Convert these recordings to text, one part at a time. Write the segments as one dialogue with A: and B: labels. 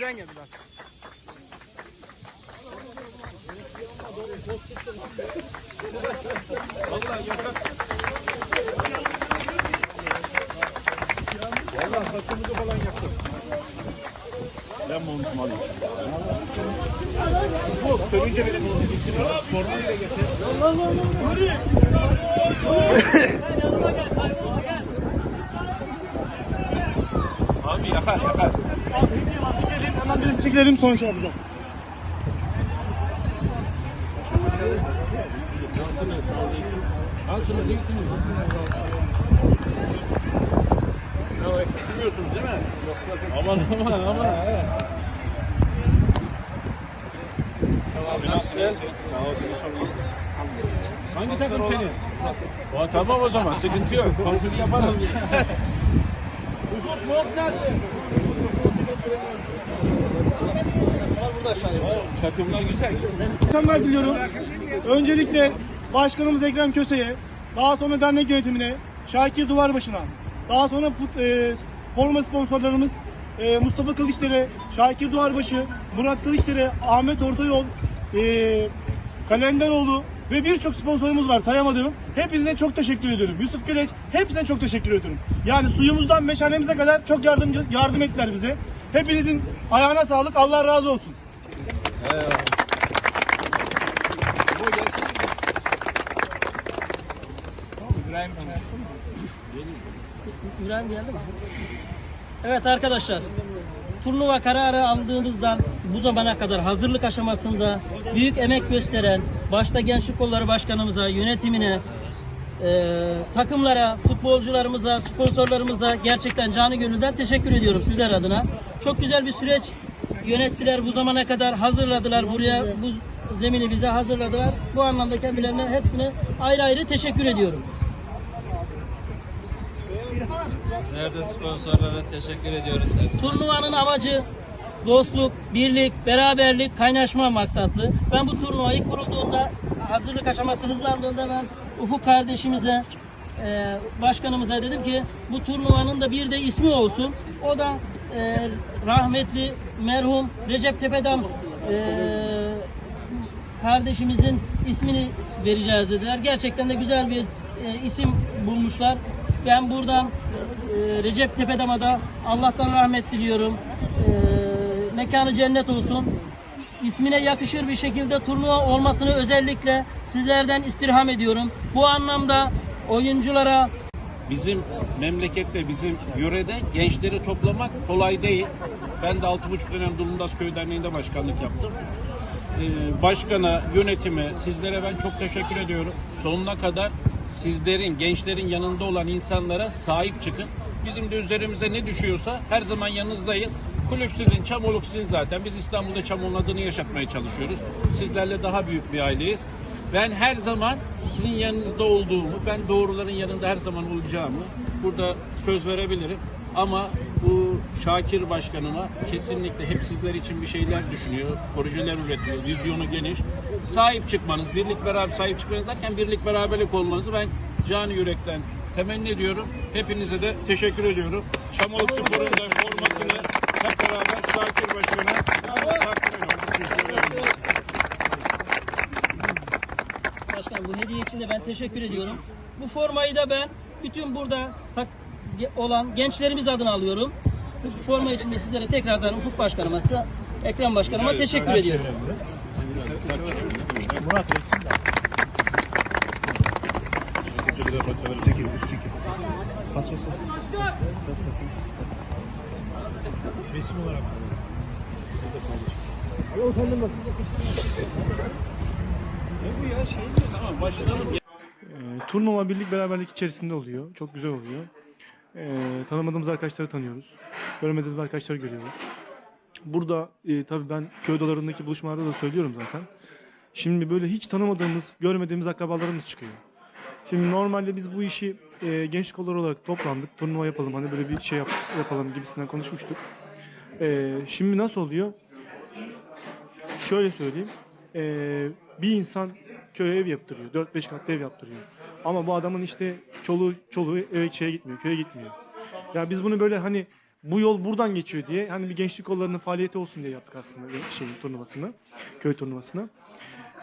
A: Geriden gel biraz.
B: Vallahi yakar. Vallahi saçımızı falan yaktım. Ben montumu alayım. Bu sövünce benim formayı da getir. Abi yakar.
A: Hemen benim çekelim son şey yapacağım.
B: Al şunu değilsiniz. Ya üşümüyorsunuz değil mi? Aman aman aman. Nasılsın? Sağ ol seni Hangi takım senin? Tamam o zaman sıkıntı yok. Kontrolü yaparız. Ufuk mont nerede? Takımlar
A: diliyorum. Öncelikle Başkanımız Ekrem Köse'ye, daha sonra dernek yönetimine, Şakir Duvarbaşı'na, daha sonra fut, e, forma sponsorlarımız e, Mustafa Kılıçdere, Şakir Duvarbaşı, Murat Kılıçdere, Ahmet Ortayol, e, Kalenderoğlu ve birçok sponsorumuz var sayamadığım. Hepinize çok teşekkür ediyorum. Yusuf Güleç, hepsine çok teşekkür ediyorum. Yani suyumuzdan meşalemize kadar çok yardımcı, yardım ettiler bize. Hepinizin ayağına sağlık, Allah razı olsun.
C: Evet arkadaşlar. Turnuva kararı aldığımızdan bu zamana kadar hazırlık aşamasında büyük emek gösteren başta Gençlik Kolları Başkanımıza, yönetimine, e, takımlara, futbolcularımıza, sponsorlarımıza gerçekten canı gönülden teşekkür ediyorum sizler adına. Çok güzel bir süreç yönettiler bu zamana kadar hazırladılar buraya bu zemini bize hazırladılar. Bu anlamda kendilerine hepsine ayrı ayrı teşekkür ediyorum.
D: Nerede sponsorlara teşekkür ediyoruz hepsine.
C: Turnuvanın amacı dostluk, birlik, beraberlik, kaynaşma maksatlı. Ben bu turnuva ilk kurulduğunda, hazırlık aşaması hızlandığında ben Ufuk kardeşimize, e, başkanımıza dedim ki bu turnuvanın da bir de ismi olsun. O da e, rahmetli merhum Recep Tepedam e, kardeşimizin ismini vereceğiz dediler. Gerçekten de güzel bir e, isim bulmuşlar. Ben buradan e, Recep Tepedam'a da Allah'tan rahmet diliyorum. E, mekanı cennet olsun. İsmine yakışır bir şekilde turnuva olmasını özellikle sizlerden istirham ediyorum. Bu anlamda oyunculara,
B: Bizim memlekette, bizim yörede gençleri toplamak kolay değil. Ben de 6,5 dönem Dulundaz Köy Derneği'nde başkanlık yaptım. Ee, başkana, yönetime, sizlere ben çok teşekkür ediyorum. Sonuna kadar sizlerin, gençlerin yanında olan insanlara sahip çıkın. Bizim de üzerimize ne düşüyorsa her zaman yanınızdayız. Kulüp sizin, Çamoluk sizin zaten. Biz İstanbul'da Çamol'un adını yaşatmaya çalışıyoruz. Sizlerle daha büyük bir aileyiz. Ben her zaman sizin yanınızda olduğumu, ben doğruların yanında her zaman olacağımı burada söz verebilirim. Ama bu Şakir Başkanıma kesinlikle hep sizler için bir şeyler düşünüyor, projeler üretiyor, vizyonu geniş. Sahip çıkmanız, birlik beraber sahip çıkmanız derken birlik beraberlik olmanızı ben canı yürekten temenni ediyorum. Hepinize de teşekkür ediyorum. Şamol Spor'un da formasını beraber Şakir Başkan'a takdim ediyorum.
C: Başkanım bu hediye için de ben teşekkür ediyorum. Bu formayı da ben bütün burada tak- olan gençlerimiz adına alıyorum. Bu forma için de sizlere tekrardan Ufuk Başkanıma, Ekrem Başkanıma teşekkür ediyorum.
B: Tamam başlayalım.
E: Ee, turnuva birlik beraberlik içerisinde oluyor. Çok güzel oluyor. Ee, tanımadığımız arkadaşları tanıyoruz. Görmediğimiz arkadaşları görüyoruz. Burada e, tabii ben köy odalarındaki buluşmalarda da söylüyorum zaten. Şimdi böyle hiç tanımadığımız, görmediğimiz akrabalarımız çıkıyor. Şimdi normalde biz bu işi e, genç kollar olarak toplandık. Turnuva yapalım hani böyle bir şey yap- yapalım gibisinden konuşmuştuk. Ee, şimdi nasıl oluyor? Şöyle söyleyeyim. Ee, bir insan köye ev yaptırıyor. 4-5 katlı ev yaptırıyor. Ama bu adamın işte çoluğu, çoluğu eve şeye gitmiyor, köye gitmiyor. Ya biz bunu böyle hani bu yol buradan geçiyor diye hani bir gençlik kollarının faaliyeti olsun diye yaptık aslında şey turnuvasını, köy turnuvasını.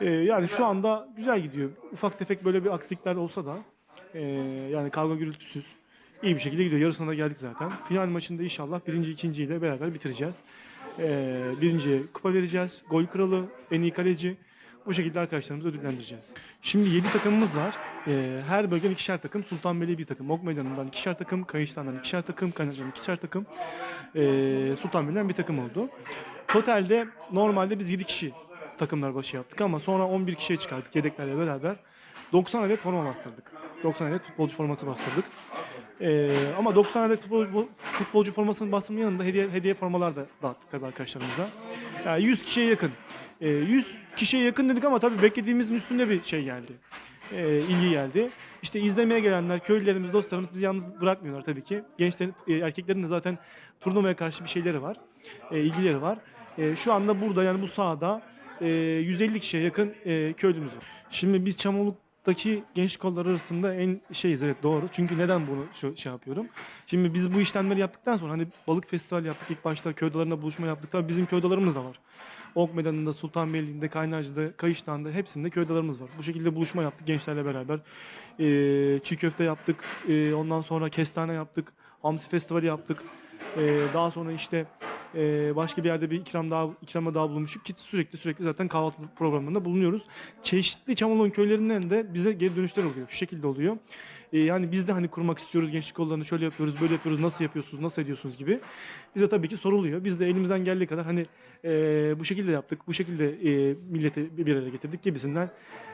E: Ee, yani şu anda güzel gidiyor. Ufak tefek böyle bir aksilikler olsa da ee, yani kavga gürültüsüz iyi bir şekilde gidiyor. Yarısına da geldik zaten. Final maçında inşallah birinci ikinciyle beraber bitireceğiz. Ee, birinciye kupa vereceğiz. Gol kralı, en iyi kaleci. Bu şekilde arkadaşlarımızı ödüllendireceğiz. Şimdi 7 takımımız var. Ee, her bölgeden ikişer takım. Sultanbeyli bir takım. Ok Meydanı'ndan ikişer takım. Kayışlar'dan ikişer takım. Kaynarca'dan ikişer takım. Ee, Sultanbeyli'den bir takım oldu. Totalde normalde biz 7 kişi takımlar başı yaptık ama sonra 11 kişiye çıkardık yedeklerle beraber. 90 adet forma bastırdık. 90 adet futbolcu forması bastırdık. Ee, ama 90 adet futbol, futbolcu formasının bastırmanın yanında hediye, hediye formalar da dağıttık tabii arkadaşlarımıza. Yani 100 kişiye yakın. Ee, 100 kişiye yakın dedik ama tabii beklediğimizin üstünde bir şey geldi. Ee, ilgi geldi. İşte izlemeye gelenler, köylülerimiz, dostlarımız bizi yalnız bırakmıyorlar tabii ki. Gençlerin, e, erkeklerin de zaten turnuvaya karşı bir şeyleri var. E, ilgileri var. E, şu anda burada yani bu sahada e, 150 kişiye yakın e, köylümüz var. Şimdi biz Çamoluk'taki genç kolları arasında en şeyiz evet doğru. Çünkü neden bunu şu, şey yapıyorum? Şimdi biz bu işlemleri yaptıktan sonra hani balık festivali yaptık ilk başta köy odalarında buluşma yaptık. Tabii bizim köy odalarımız da var. Ok Meydanı'nda, Sultanbeyli'nde, Kaynarca'da, Kayış'tağ'da hepsinde köy odalarımız var. Bu şekilde buluşma yaptık gençlerle beraber. Ee, çiğ köfte yaptık. Ee, ondan sonra kestane yaptık. Hamsi festivali yaptık. Ee, daha sonra işte ee, başka bir yerde bir ikram daha ikrama daha bulunmuştuk ki sürekli sürekli zaten kahvaltı programlarında bulunuyoruz. Çeşitli Çamolon köylerinden de bize geri dönüşler oluyor. Şu şekilde oluyor. Ee, yani biz de hani kurmak istiyoruz gençlik kollarını şöyle yapıyoruz, böyle yapıyoruz, nasıl yapıyorsunuz, nasıl ediyorsunuz gibi. Bize tabii ki soruluyor. Biz de elimizden geldiği kadar hani ee, bu şekilde yaptık, bu şekilde e, milleti bir araya getirdik gibisinden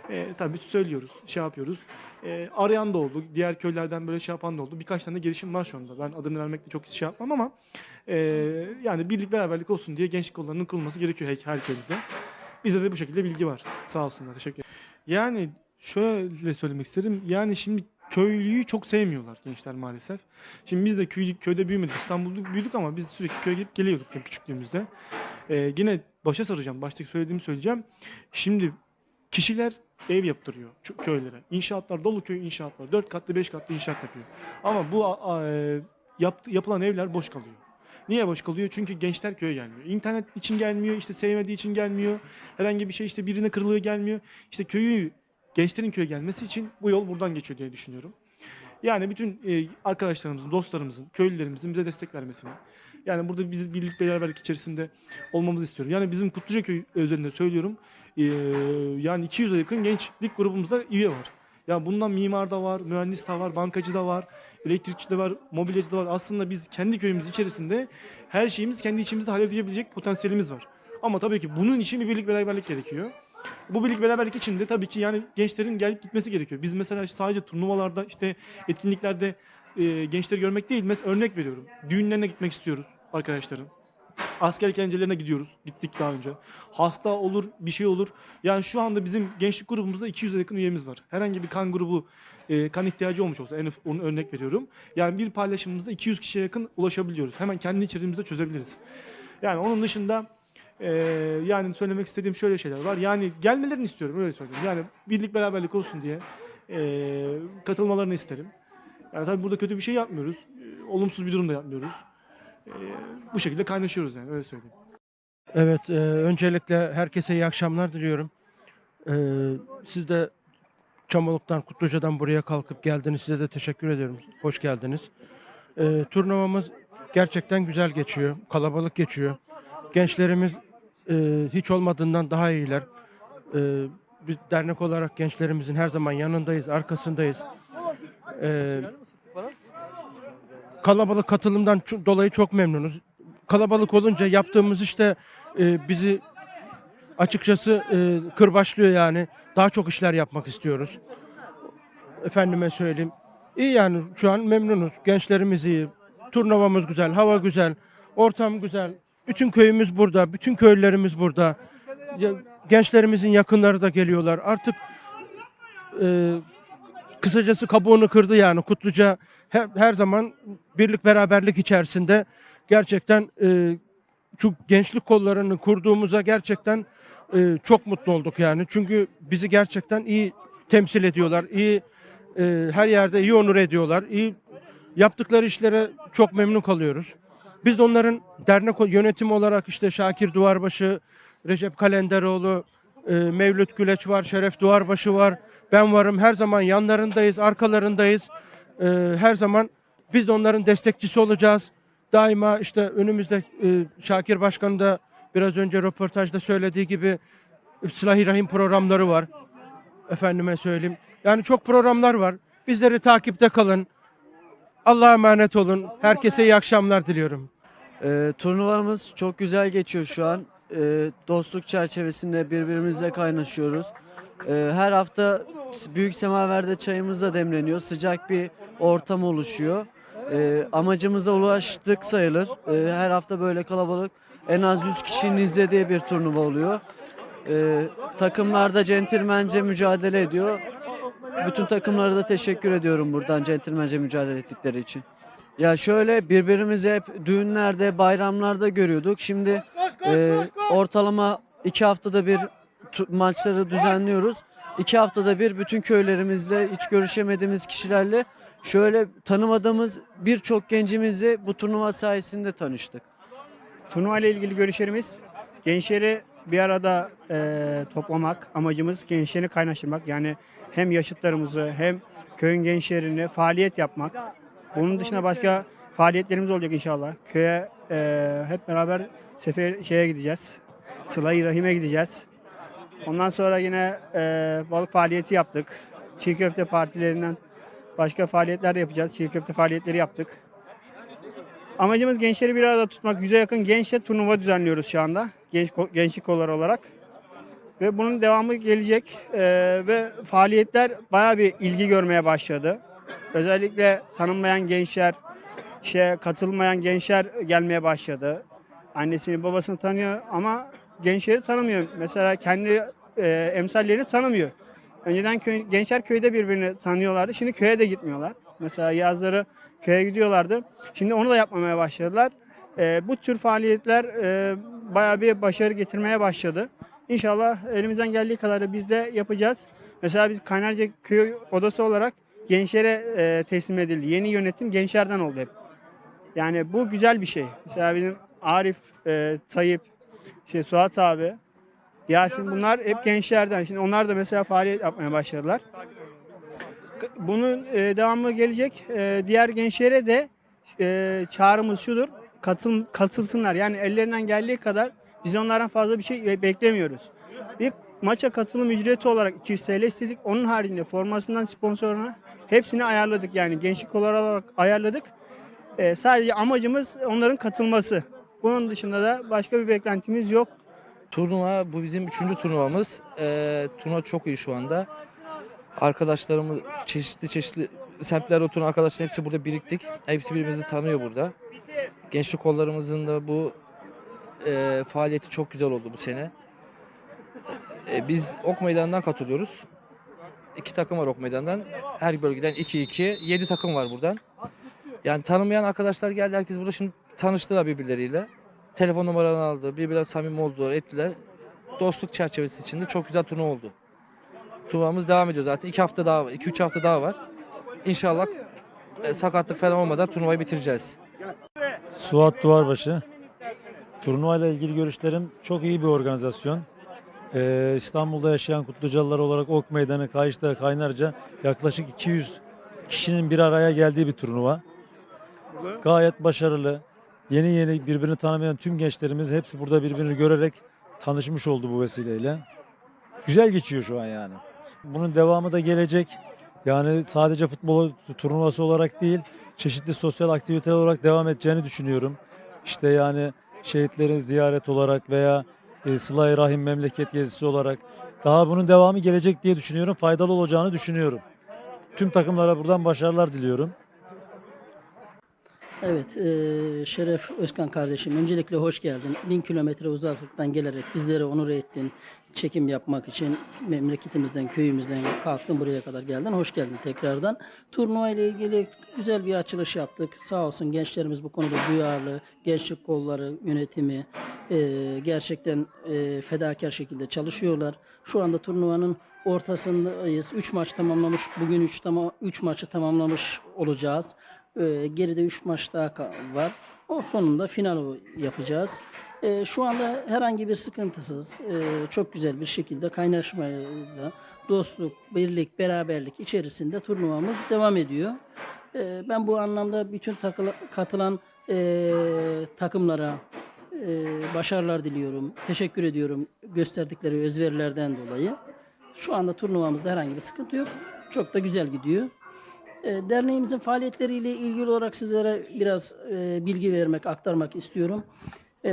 E: e, tabii söylüyoruz, şey yapıyoruz. E, arayan da oldu, diğer köylerden böyle şey yapan da oldu. Birkaç tane girişim var şu anda. Ben adını vermekle çok şey yapmam ama e, yani birlik beraberlik olsun diye gençlik kollarının kurulması gerekiyor her, her köyde. Bizde de bu şekilde bilgi var. Sağ olsunlar, teşekkür ederim. Yani şöyle söylemek isterim. Yani şimdi köylüyü çok sevmiyorlar gençler maalesef. Şimdi biz de köy, köyde büyümedik. İstanbul'da büyüdük ama biz sürekli köye gidip geliyorduk yani küçüklüğümüzde. Ee, yine başa saracağım. Baştaki söylediğimi söyleyeceğim. Şimdi kişiler ev yaptırıyor köylere. İnşaatlar dolu köy inşaatlar. 4 katlı 5 katlı inşaat yapıyor. Ama bu a, a, e, yap, yapılan evler boş kalıyor. Niye boş kalıyor? Çünkü gençler köye gelmiyor. İnternet için gelmiyor, işte sevmediği için gelmiyor. Herhangi bir şey işte birine kırılıyor gelmiyor. İşte köyü gençlerin köye gelmesi için bu yol buradan geçiyor diye düşünüyorum. Yani bütün e, arkadaşlarımızın, dostlarımızın, köylülerimizin bize destek vermesini. Yani burada biz birlik beraberlik içerisinde olmamızı istiyorum. Yani bizim Kutluca Köy özelinde söylüyorum. e, yani 200'e yakın gençlik grubumuzda üye var. Yani bundan mimar da var, mühendis de var, bankacı da var, elektrikçi de var, mobilyacı da var. Aslında biz kendi köyümüz içerisinde her şeyimiz kendi içimizde halledebilecek potansiyelimiz var. Ama tabii ki bunun için bir birlik beraberlik gerekiyor. Bu birlik beraberlik için de tabii ki yani gençlerin gelip gitmesi gerekiyor. Biz mesela sadece turnuvalarda işte etkinliklerde e, gençleri görmek değil. Mesela örnek veriyorum. Düğünlerine gitmek istiyoruz arkadaşlarım. Askerlik eğlencelerine gidiyoruz. Gittik daha önce. Hasta olur, bir şey olur. Yani şu anda bizim gençlik grubumuzda 200'e yakın üyemiz var. Herhangi bir kan grubu e, kan ihtiyacı olmuş olsa, en, onu örnek veriyorum. Yani bir paylaşımımızda 200 kişiye yakın ulaşabiliyoruz. Hemen kendi içerimizde çözebiliriz. Yani onun dışında ee, yani söylemek istediğim şöyle şeyler var. Yani gelmelerini istiyorum öyle söyleyeyim. Yani birlik beraberlik olsun diye ee, katılmalarını isterim. Yani tabii burada kötü bir şey yapmıyoruz. Ee, olumsuz bir durum da yapmıyoruz. Ee, bu şekilde kaynaşıyoruz yani öyle söyleyeyim.
F: Evet, e, öncelikle herkese iyi akşamlar diliyorum. E, siz de Çamoluk'tan, Kutluca'dan buraya kalkıp geldiniz. Size de teşekkür ediyorum. Hoş geldiniz. E, turnuvamız gerçekten güzel geçiyor. Kalabalık geçiyor. Gençlerimiz e, hiç olmadığından daha iyiler. E, biz dernek olarak gençlerimizin her zaman yanındayız, arkasındayız. E, kalabalık katılımdan dolayı çok memnunuz. Kalabalık olunca yaptığımız işte e, bizi açıkçası e, kırbaçlıyor yani. Daha çok işler yapmak istiyoruz. Efendime söyleyeyim. İyi yani şu an memnunuz. Gençlerimiz iyi. Turnuvamız güzel, hava güzel, ortam güzel. Bütün köyümüz burada, bütün köylülerimiz burada. Gençlerimizin yakınları da geliyorlar. Artık e, kısacası kabuğunu kırdı yani Kutluca her, her zaman birlik beraberlik içerisinde gerçekten e, şu gençlik kollarını kurduğumuza gerçekten e, çok mutlu olduk yani. Çünkü bizi gerçekten iyi temsil ediyorlar. iyi e, her yerde iyi onur ediyorlar. iyi yaptıkları işlere çok memnun kalıyoruz. Biz onların dernek yönetimi olarak işte Şakir Duvarbaşı, Recep Kalenderoğlu, e, Mevlüt Güleç var, Şeref Duvarbaşı var. Ben varım. Her zaman yanlarındayız, arkalarındayız. E, her zaman biz de onların destekçisi olacağız. Daima işte önümüzde e, Şakir Başkan da biraz önce röportajda söylediği gibi Sıla-i Rahim programları var. Efendime söyleyeyim. Yani çok programlar var. Bizleri takipte kalın. Allah'a emanet olun. Herkese iyi akşamlar diliyorum.
G: Ee, turnuvamız çok güzel geçiyor şu an. Ee, dostluk çerçevesinde birbirimizle kaynaşıyoruz. Ee, her hafta büyük semaverde çayımız da demleniyor. Sıcak bir ortam oluşuyor. Ee, amacımıza ulaştık sayılır. Ee, her hafta böyle kalabalık en az 100 kişinin izlediği bir turnuva oluyor. Ee, takımlarda centilmence mücadele ediyor. Bütün takımlara da teşekkür ediyorum buradan centilmence mücadele ettikleri için. Ya şöyle birbirimizi hep düğünlerde, bayramlarda görüyorduk. Şimdi e, ortalama iki haftada bir maçları düzenliyoruz. İki haftada bir bütün köylerimizle, hiç görüşemediğimiz kişilerle şöyle tanımadığımız birçok gencimizle bu turnuva sayesinde tanıştık.
H: Turnuva ile ilgili görüşlerimiz gençleri bir arada eee, toplamak. Amacımız gençleri kaynaştırmak. Yani hem yaşıtlarımızı hem köyün gençlerini faaliyet yapmak. Bunun dışında başka faaliyetlerimiz olacak inşallah. Köye eee, hep beraber sefer şeye gideceğiz. Sıla-i Rahim'e gideceğiz. Ondan sonra yine eee, balık faaliyeti yaptık. Çiğ köfte partilerinden başka faaliyetler de yapacağız. Çiğ köfte faaliyetleri yaptık. Amacımız gençleri bir arada tutmak. Yüze yakın gençle turnuva düzenliyoruz şu anda. Genç, gençlik kolları olarak. Ve bunun devamı gelecek. Ee, ve faaliyetler bayağı bir ilgi görmeye başladı. Özellikle tanınmayan gençler, şey, katılmayan gençler gelmeye başladı. Annesini babasını tanıyor ama gençleri tanımıyor. Mesela kendi e, emsallerini tanımıyor. Önceden köy, gençler köyde birbirini tanıyorlardı. Şimdi köye de gitmiyorlar. Mesela yazları köye gidiyorlardı. Şimdi onu da yapmamaya başladılar. Ee, bu tür faaliyetler e, bayağı bir başarı getirmeye başladı. İnşallah elimizden geldiği kadarı biz de yapacağız. Mesela biz Kaynarca Köy Odası olarak gençlere e, teslim edildi. Yeni yönetim gençlerden oldu hep. Yani bu güzel bir şey. Mesela bizim Arif, e, Tayyip, şey, Suat abi, Yasin bunlar hep gençlerden. Şimdi onlar da mesela faaliyet yapmaya başladılar. Bunun e, devamı gelecek. E, diğer gençlere de e, çağrımız şudur. Katıl, katılsınlar. Yani ellerinden geldiği kadar biz onlardan fazla bir şey be- beklemiyoruz. Bir maça katılım ücreti olarak 200 TL istedik. Onun haricinde formasından sponsoruna hepsini ayarladık. Yani gençlik olarak ayarladık. E, sadece amacımız onların katılması. Bunun dışında da başka bir beklentimiz yok.
I: Turnuva bu bizim üçüncü turnuvamız. Ee, turnuva çok iyi şu anda. Arkadaşlarımız çeşitli çeşitli semtlerde oturan arkadaşlar hepsi burada biriktik. Hepsi birbirimizi tanıyor burada. Gençlik kollarımızın da bu e, faaliyeti çok güzel oldu bu sene. E, biz Ok Meydanı'ndan katılıyoruz. İki takım var Ok Meydanı'ndan. Her bölgeden 2-2. 7 takım var buradan. Yani tanımayan arkadaşlar geldi. Herkes burada şimdi tanıştılar birbirleriyle telefon numaralarını aldı. Birbirler samimi oldular, ettiler. Dostluk çerçevesi içinde çok güzel turnuva oldu. Turnuvamız devam ediyor zaten. 2 hafta daha, 2-3 hafta daha var. İnşallah e, sakatlık falan olmadan turnuvayı bitireceğiz.
J: Suat Duvarbaşı. Turnuva ile ilgili görüşlerim çok iyi bir organizasyon. Ee, İstanbul'da yaşayan Kutlucalılar olarak Ok Meydanı, Kayışta, Kaynarca yaklaşık 200 kişinin bir araya geldiği bir turnuva. Gayet başarılı. Yeni yeni birbirini tanımayan tüm gençlerimiz hepsi burada birbirini görerek tanışmış oldu bu vesileyle. Güzel geçiyor şu an yani. Bunun devamı da gelecek. Yani sadece futbol turnuvası olarak değil, çeşitli sosyal aktiviteler olarak devam edeceğini düşünüyorum. İşte yani şehitlerin ziyaret olarak veya e, Sıla-i Rahim memleket gezisi olarak daha bunun devamı gelecek diye düşünüyorum. Faydalı olacağını düşünüyorum. Tüm takımlara buradan başarılar diliyorum.
C: Evet, eee, Şeref Özkan kardeşim öncelikle hoş geldin. Bin kilometre uzaklıktan gelerek bizleri onur ettin. Çekim yapmak için memleketimizden, köyümüzden kalktın buraya kadar geldin. Hoş geldin tekrardan. Turnuva ile ilgili güzel bir açılış yaptık. Sağ olsun gençlerimiz bu konuda duyarlı. Gençlik kolları, yönetimi eee, gerçekten eee, fedakar şekilde çalışıyorlar. Şu anda turnuvanın ortasındayız. 3 maç tamamlamış. Bugün 3 tamam 3 maçı tamamlamış olacağız. Ee, geride 3 maç daha var. O sonunda final yapacağız. Ee, şu anda herhangi bir sıkıntısız, e, çok güzel bir şekilde kaynaşmayla dostluk, birlik, beraberlik içerisinde turnuvamız devam ediyor. Ee, ben bu anlamda bütün takıla- katılan e, takımlara e, başarılar diliyorum. Teşekkür ediyorum gösterdikleri özverilerden dolayı. Şu anda turnuvamızda herhangi bir sıkıntı yok. Çok da güzel gidiyor. E, derneğimizin faaliyetleriyle ilgili olarak sizlere biraz e, bilgi vermek, aktarmak istiyorum. E,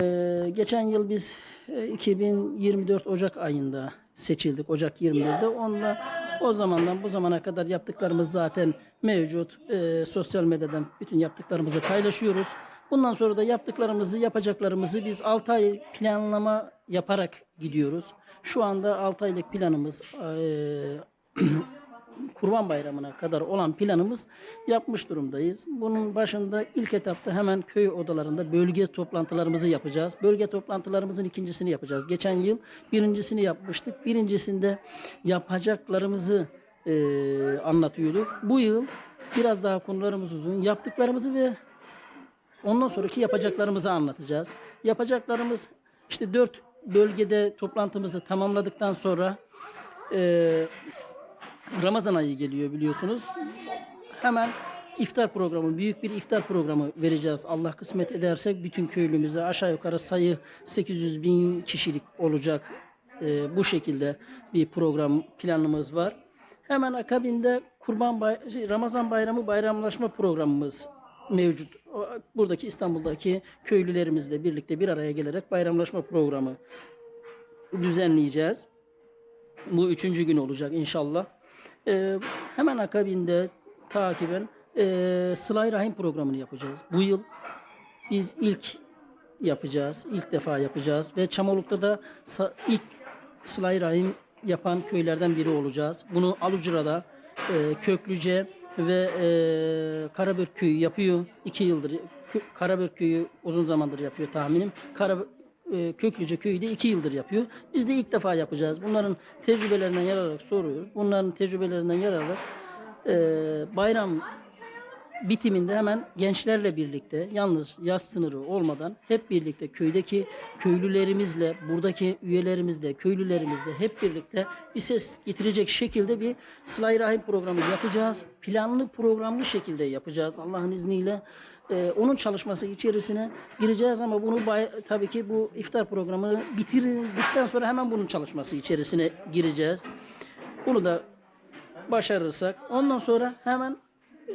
C: geçen yıl biz e, 2024 Ocak ayında seçildik. Ocak 21'de. Onunla o zamandan bu zamana kadar yaptıklarımız zaten mevcut. E, sosyal medyadan bütün yaptıklarımızı paylaşıyoruz. Bundan sonra da yaptıklarımızı, yapacaklarımızı biz 6 ay planlama yaparak gidiyoruz. Şu anda 6 aylık planımız e, Kurban Bayramı'na kadar olan planımız yapmış durumdayız. Bunun başında ilk etapta hemen köy odalarında bölge toplantılarımızı yapacağız. Bölge toplantılarımızın ikincisini yapacağız. Geçen yıl birincisini yapmıştık. Birincisinde yapacaklarımızı e, anlatıyorduk. Bu yıl biraz daha konularımız uzun. Yaptıklarımızı ve ondan sonraki yapacaklarımızı anlatacağız. Yapacaklarımız işte dört bölgede toplantımızı tamamladıktan sonra e, Ramazan ayı geliyor biliyorsunuz. Hemen iftar programı, büyük bir iftar programı vereceğiz. Allah kısmet edersek bütün köylümüze aşağı yukarı sayı 800 bin kişilik olacak. Ee, bu şekilde bir program planımız var. Hemen akabinde Kurban Bay şey, Ramazan Bayramı bayramlaşma programımız mevcut. Buradaki İstanbul'daki köylülerimizle birlikte bir araya gelerek bayramlaşma programı düzenleyeceğiz. Bu üçüncü gün olacak inşallah. Ee, hemen akabinde takiben e, Sıla-i Rahim programını yapacağız. Bu yıl biz ilk yapacağız. ilk defa yapacağız ve Çamoluk'ta da ilk Sıla-i Rahim yapan köylerden biri olacağız. Bunu Alucra'da e, Köklüce ve e, Karabök köyü yapıyor. iki yıldır. Karabök köyü uzun zamandır yapıyor tahminim. Karabök e, Köklüce köyü de iki yıldır yapıyor. Biz de ilk defa yapacağız. Bunların tecrübelerinden yarararak soruyoruz. Bunların tecrübelerinden yarararak e, bayram bitiminde hemen gençlerle birlikte yalnız yaz sınırı olmadan hep birlikte köydeki köylülerimizle, buradaki üyelerimizle, köylülerimizle hep birlikte bir ses getirecek şekilde bir sıla rahim programı yapacağız. Planlı programlı şekilde yapacağız Allah'ın izniyle. Ee, onun çalışması içerisine gireceğiz ama bunu bay- tabii ki bu iftar programını bitirdikten sonra hemen bunun çalışması içerisine gireceğiz. Bunu da başarırsak ondan sonra hemen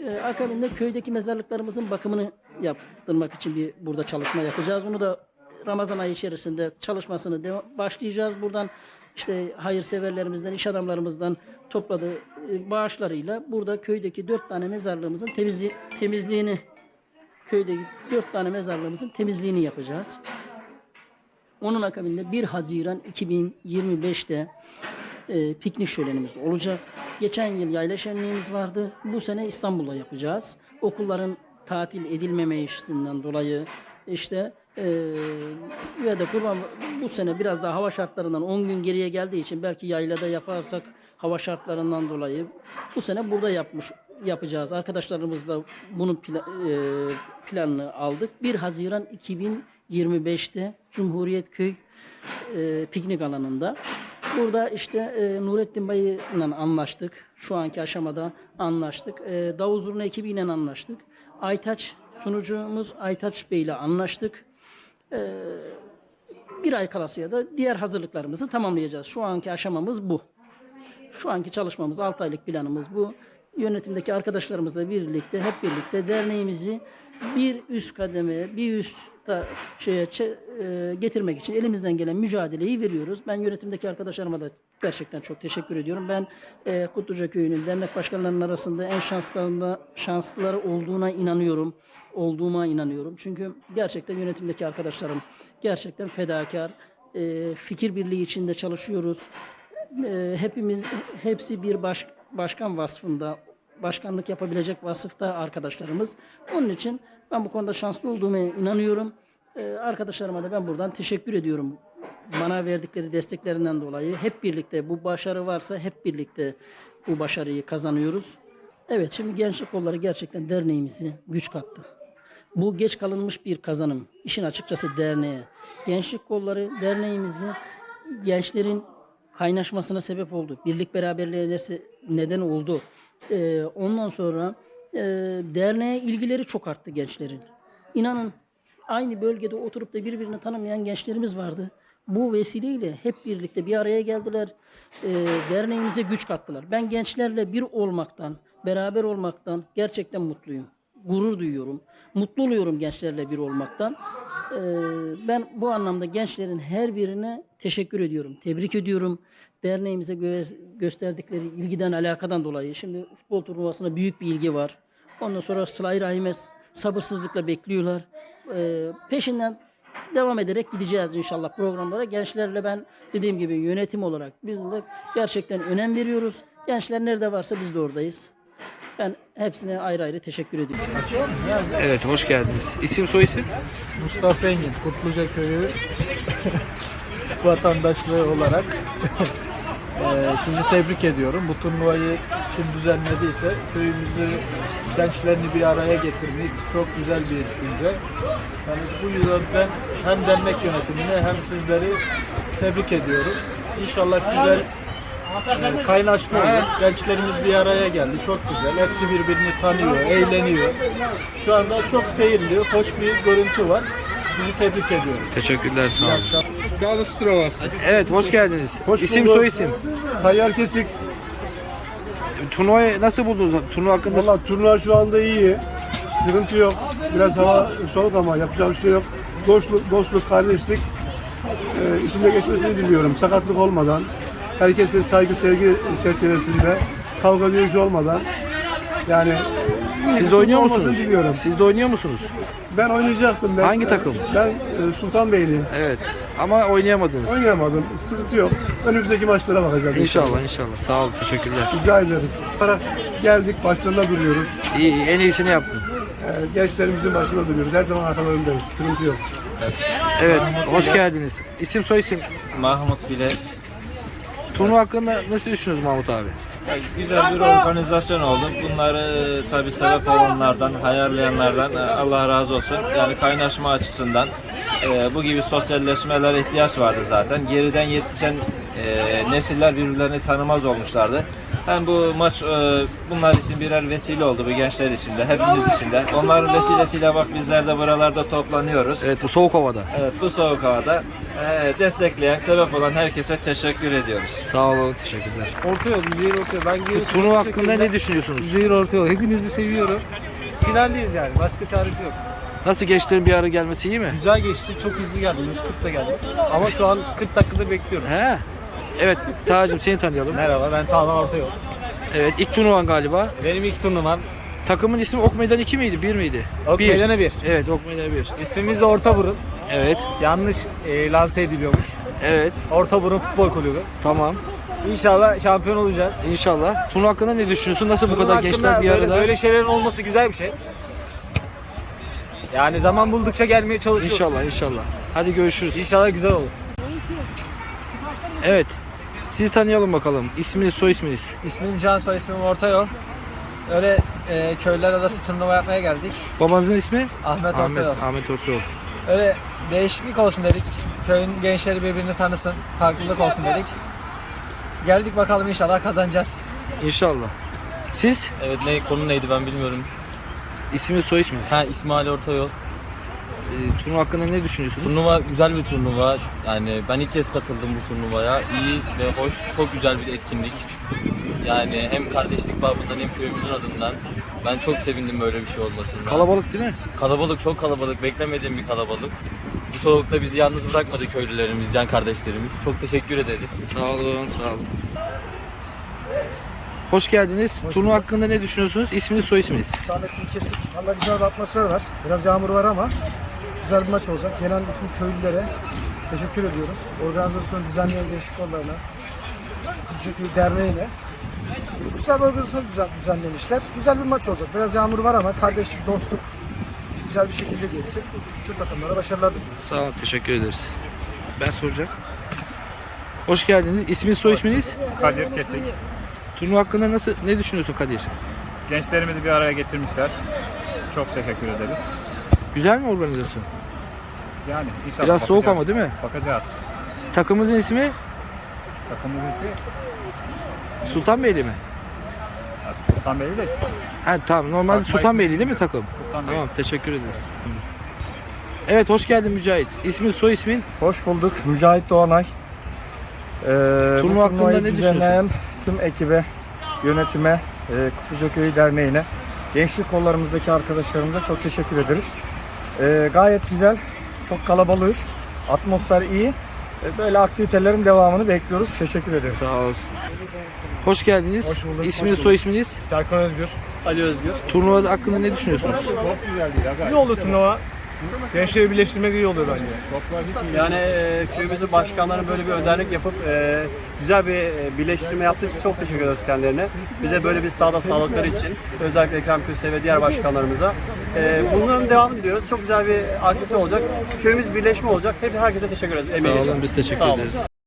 C: e, akabinde köydeki mezarlıklarımızın bakımını yaptırmak için bir burada çalışma yapacağız. Bunu da Ramazan ayı içerisinde çalışmasını deva- başlayacağız. Buradan işte hayırseverlerimizden, iş adamlarımızdan topladığı e, bağışlarıyla burada köydeki dört tane mezarlığımızın temizli temizliğini köydeki dört tane mezarlığımızın temizliğini yapacağız. Onun akabinde 1 Haziran 2025'te e, piknik şölenimiz olacak. Geçen yıl yayla şenliğimiz vardı. Bu sene İstanbul'da yapacağız. Okulların tatil edilmeme işinden dolayı işte e, ve de kurban bu sene biraz daha hava şartlarından 10 gün geriye geldiği için belki yaylada yaparsak hava şartlarından dolayı bu sene burada yapmış yapacağız. Arkadaşlarımızla bunun pla- e, planını aldık. 1 Haziran 2025'te Cumhuriyet Köy e, piknik alanında. Burada işte e, Nurettin Bey'le anlaştık. Şu anki aşamada anlaştık. E, Davul Zurna ekibiyle anlaştık. Aytaç sunucumuz Aytaç Bey ile anlaştık. E, bir ay kalasıya da diğer hazırlıklarımızı tamamlayacağız. Şu anki aşamamız bu. Şu anki çalışmamız 6 aylık planımız bu. Yönetimdeki arkadaşlarımızla birlikte hep birlikte derneğimizi bir üst kademeye, bir üst da şeye e, getirmek için elimizden gelen mücadeleyi veriyoruz. Ben yönetimdeki arkadaşlarıma da gerçekten çok teşekkür ediyorum. Ben e, Kutluca Köyü'nün dernek başkanlarının arasında en şanslarında şanslıları olduğuna inanıyorum. Olduğuma inanıyorum. Çünkü gerçekten yönetimdeki arkadaşlarım gerçekten fedakar. E, fikir birliği içinde çalışıyoruz. E, hepimiz hepsi bir baş, başkan vasfında başkanlık yapabilecek vasıfta arkadaşlarımız. Onun için ben bu konuda şanslı olduğuma inanıyorum. Ee, arkadaşlarıma da ben buradan teşekkür ediyorum. Bana verdikleri desteklerinden dolayı hep birlikte bu başarı varsa hep birlikte bu başarıyı kazanıyoruz. Evet şimdi Gençlik Kolları gerçekten derneğimizi güç kattı. Bu geç kalınmış bir kazanım. İşin açıkçası derneğe. Gençlik Kolları derneğimizi gençlerin kaynaşmasına sebep oldu. Birlik beraberliğe neden oldu. Ee, ondan sonra e, derneğe ilgileri çok arttı gençlerin. İnanın aynı bölgede oturup da birbirini tanımayan gençlerimiz vardı. Bu vesileyle hep birlikte bir araya geldiler. Ee, derneğimize güç kattılar. Ben gençlerle bir olmaktan, beraber olmaktan gerçekten mutluyum. Gurur duyuyorum. Mutlu oluyorum gençlerle bir olmaktan. Ee, ben bu anlamda gençlerin her birine teşekkür ediyorum. Tebrik ediyorum. Derneğimize gö- gösterdikleri ilgiden, alakadan dolayı. Şimdi futbol turnuvasına büyük bir ilgi var. Ondan sonra Sıla-i Rahim'e sabırsızlıkla bekliyorlar. Ee, peşinden devam ederek gideceğiz inşallah programlara. Gençlerle ben dediğim gibi yönetim olarak biz de gerçekten önem veriyoruz. Gençler nerede varsa biz de oradayız. Ben hepsine ayrı ayrı teşekkür ediyorum.
I: Evet hoş geldiniz. İsim soy isim?
K: Mustafa Engin, Kutluca Köyü vatandaşlığı olarak eee, sizi tebrik ediyorum. Bu turnuvayı kim düzenlediyse köyümüzü gençlerini bir araya getirmek çok güzel bir düşünce. Yani bu yüzden hem dernek yönetimini hem sizleri tebrik ediyorum. İnşallah güzel e, kaynaşma olur. Gençlerimiz bir araya geldi. Çok güzel. Hepsi birbirini tanıyor, eğleniyor. Şu anda çok seyirliyor. Hoş bir görüntü var. Sizi tebrik ediyorum.
I: Teşekkürler sağ olun.
K: Dağlısı Trovası.
I: Evet hoş geldiniz.
K: Hoş
I: isim
K: bulduk.
I: soy isim.
K: Tayyar Kesik.
I: Turnuvayı nasıl buldunuz? Turnuva hakkında
K: Valla turnuva şu anda iyi. Sıkıntı yok. Biraz hava soğuk ama yapacak bir şey yok. Dostluk, dostluk kardeşlik e, içinde geçmesini diliyorum. Sakatlık olmadan, herkese saygı sevgi çerçevesinde, kavga dövüş olmadan. Yani e,
I: Siz de oynuyor musunuz?
K: Diliyorum.
I: Siz de oynuyor musunuz?
K: Ben oynayacaktım. Ben,
I: Hangi takım?
K: Ben e, Sultanbeyliyim.
I: Evet. Ama oynayamadınız.
K: Oynayamadım. Sıkıntı yok. Önümüzdeki maçlara bakacağız.
I: İnşallah inşallah. Sağ olun. Teşekkürler.
K: Rica ederim. Olarak geldik, başlarında duruyoruz.
I: İyi, iyi. en iyisini yaptın.
K: Ee, gençlerimizin başında duruyoruz. Her zaman arkalarındayız. Sıkıntı yok.
I: Evet. Hoş geldiniz. İsim soy isim.
D: Mahmut Bilet.
I: Turnuva hakkında nasıl düşünüyorsunuz Mahmut abi?
D: Ya, güzel bir organizasyon oldu. Bunları tabi sebep olanlardan, hayırlayanlardan e, Allah razı olsun. Yani kaynaşma açısından e, bu gibi sosyalleşmelere ihtiyaç vardı zaten. Geriden yetişen e, nesiller birbirlerini tanımaz olmuşlardı. Hem bu maç e, bunlar için birer vesile oldu bu gençler için de, hepimiz için de. Onların vesilesiyle bak bizler de buralarda toplanıyoruz.
I: Evet bu soğuk havada.
D: Evet bu soğuk havada e, destekleyen, sebep olan herkese teşekkür ediyoruz.
I: Sağ olun. Teşekkürler.
K: Orta yol, zehir orta yol. Ben
I: Bu turnuva hakkında ne düşünüyorsunuz?
K: Zehir orta yol. Hepinizi seviyorum. Finaldeyiz yani. Başka çaresi yok.
I: Nasıl gençlerin bir araya gelmesi iyi mi?
K: Güzel geçti. Çok hızlı geldi. 140'da geldi. Ama şu an 40 dakikada bekliyorum.
I: He. Evet Tacım seni tanıyalım.
K: Merhaba ben Tağlan Orta Yol.
I: Evet ilk turnuvan galiba.
K: Benim ilk turnuvam.
I: Takımın ismi Ok Meydan 2 miydi? 1 miydi?
K: Ok
I: Bir.
K: Meydanı 1.
I: Evet Ok Meydan 1.
K: İsmimiz de Orta Burun.
I: Evet.
K: Yanlış e, lanse ediliyormuş.
I: Evet.
K: Orta Burun Futbol Kulübü.
I: Tamam.
K: İnşallah şampiyon olacağız.
I: İnşallah. Turnuva hakkında ne düşünüyorsun? Nasıl bu kadar
K: hakkında
I: gençler bir
K: böyle,
I: arada?
K: Böyle şeylerin olması güzel bir şey. Yani zaman buldukça gelmeye çalışıyoruz.
I: İnşallah inşallah. Hadi görüşürüz.
K: İnşallah güzel olur.
I: Evet. Sizi tanıyalım bakalım. İsminiz, soy isminiz.
K: İsmim Can, soy ismim Orta Yol. Öyle e, köyler arası turnuva yapmaya geldik.
I: Babanızın ismi?
K: Ahmet Orta
I: Ahmet,
K: Yol.
I: Ahmet Ortayol.
K: Öyle değişiklik olsun dedik. Köyün gençleri birbirini tanısın. Farklılık olsun dedik. Geldik bakalım inşallah kazanacağız.
I: İnşallah. Siz?
D: Evet ne konu neydi ben bilmiyorum.
I: İsminiz, soy isminiz.
D: Ha İsmail Ortayol.
I: Ee, turnuva hakkında ne düşünüyorsunuz?
D: Turnuva güzel bir turnuva. Yani ben ilk kez katıldım bu turnuvaya. İyi ve hoş, çok güzel bir etkinlik. Yani hem kardeşlik babından hem köyümüzün adından. Ben çok sevindim böyle bir şey olmasından.
I: Kalabalık değil mi?
D: Kalabalık, çok kalabalık. Beklemediğim bir kalabalık. Bu soğukta bizi yalnız bırakmadı köylülerimiz, can kardeşlerimiz. Çok teşekkür ederiz.
I: Sağ olun, sağ olun. Hoş geldiniz. Turnuva hakkında ne düşünüyorsunuz? İsminiz, soy isminiz.
K: Samet'in kesik. Valla güzel bir atmosfer var. Biraz yağmur var ama güzel bir maç olacak. Gelen bütün köylülere teşekkür ediyoruz. Organizasyonu düzenleyen gençlik kollarına, Kutçaköy Derneği'ne. Güzel bir organizasyon düzen- düzenlemişler. Güzel bir maç olacak. Biraz yağmur var ama kardeşlik, dostluk güzel bir şekilde geçsin. Bütün takımlara başarılar diliyorum.
I: Sağ olun, teşekkür ederiz. Ben soracağım. Hoş geldiniz. İsminiz, soy isminiz?
L: Kadir Kesik.
I: Turnuva hakkında nasıl ne düşünüyorsun Kadir?
L: Gençlerimizi bir araya getirmişler. Çok teşekkür ederiz.
I: Güzel mi organizasyon?
L: Yani inşallah
I: Biraz soğuk
L: bakacağız.
I: ama değil mi?
L: Bakacağız.
I: Takımımızın ismi
L: Takımımızın
I: Sultanbeyli mi?
L: Sultanbeyli de
I: Ha tamam normalde
L: Fatma
I: Sultanbeyli değil mi takım?
L: Sultanbeyli.
I: Tamam teşekkür ederiz. Evet hoş geldin Mücahit. İsmin soy ismin?
M: Hoş bulduk. Mücahit Doğanay. Ee,
I: Turnuva
M: bu
I: hakkında ne
M: düzenleyen tüm ekibe, yönetime, e, Kutluca Köyü Derneği'ne, gençlik kollarımızdaki arkadaşlarımıza çok teşekkür ederiz. Ee, gayet güzel, çok kalabalığız. Atmosfer iyi. Ee, Böyle aktivitelerin devamını bekliyoruz. Teşekkür ederiz.
I: Sağ olsun. Hoş geldiniz.
M: Hoş bulduk,
I: İsminiz
M: hoş
I: soy isminiz?
M: Serkan Özgür.
N: Ali Özgür.
I: Turnuva hakkında ne düşünüyorsunuz?
M: İyi oldu turnuva. Gençleri birleştirmek iyi oluyor bence.
N: Yani e, köyümüzün başkanlarının böyle bir önderlik yapıp e, güzel bir e, birleştirme yaptığı için çok teşekkür ederiz kendilerine. Bize böyle bir sahada sağlıkları için özellikle Ekrem Köse ve diğer başkanlarımıza. E, bunların devamını diliyoruz. Çok güzel bir aktivite olacak. Köyümüz birleşme olacak. Hep herkese teşekkür ederiz. Emeği
I: Sağ
N: için.
I: olun biz teşekkür
N: Sağ olun.
I: ederiz.